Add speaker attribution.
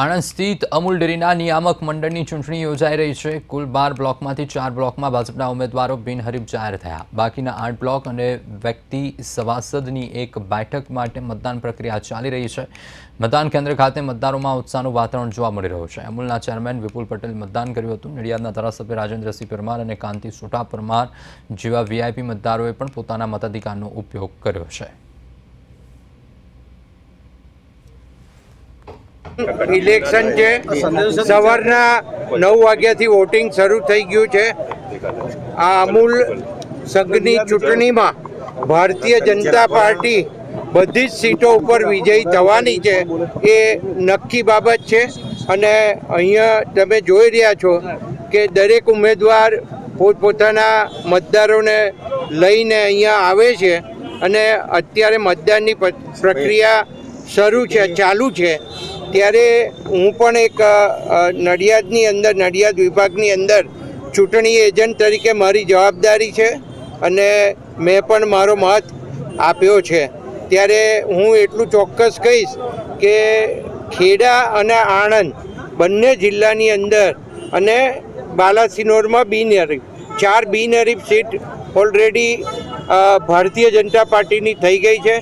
Speaker 1: આણંદ સ્થિત અમૂલ ડેરીના નિયામક મંડળની ચૂંટણી યોજાઈ રહી છે. કુલ બાર બ્લોકમાંથી ચાર બ્લોકમાં ભાજપના ઉમેદવારો બિનહરીફ જાહેર થયા. બાકીના આઠ બ્લોક અને વ્યક્તિ સભાસદની એક બેઠક માટે મતદાન પ્રક્રિયા ચાલી રહી છે. મતદાન કેન્દ્ર ખાતે મતદારોમાં ઉત્સાહનું વાતાવરણ જોવા મળી રહ્યું છે. અમૂલના ચેરમેન વિપુલ પટેલ મતદાન કર્યું હતું. નડિયાદના ધારાસભ્ય રાજેન્દ્રસિંહ પરમાર અને કાંતિ સુટા પરમાર જેવા વીઆઈપી મતદારોએ પણ પોતાના મતાધિકારનો ઉપયોગ કર્યો છે.
Speaker 2: ઇલેક્શન છે. સવારના નવ વાગ્યાથી વોટિંગ શરૂ થઈ ગયું છે. આ અમૂલ સંઘની ચૂંટણીમાં ભારતીય જનતા પાર્ટી બધી જ સીટો ઉપર વિજયી થવાની છે. એ નક્કી બાબત છે. અને અહીંયા તમે જોઈ રહ્યા છો કે દરેક ઉમેદવાર પોતપોતાના મતદારોને લઈને અહીંયા આવે છે અને અત્યારે મતદાનની પ્રક્રિયા શરૂ છે, ચાલુ છે. ત્યારે હું પણ એક નડિયાદની અંદર, નડિયાદ વિભાગની અંદર ચૂંટણી એજન્ટ તરીકે મારી જવાબદારી છે અને મેં પણ મારો મત આપ્યો છે. ત્યારે હું એટલું ચોક્કસ કહીશ કે ખેડા અને આણંદ બંને જિલ્લાની અંદર અને બાલાસિનોરમાં બિનહરીફ, ચાર બિનહરીફ સીટ ઓલરેડી ભારતીય જનતા પાર્ટીની થઈ ગઈ છે.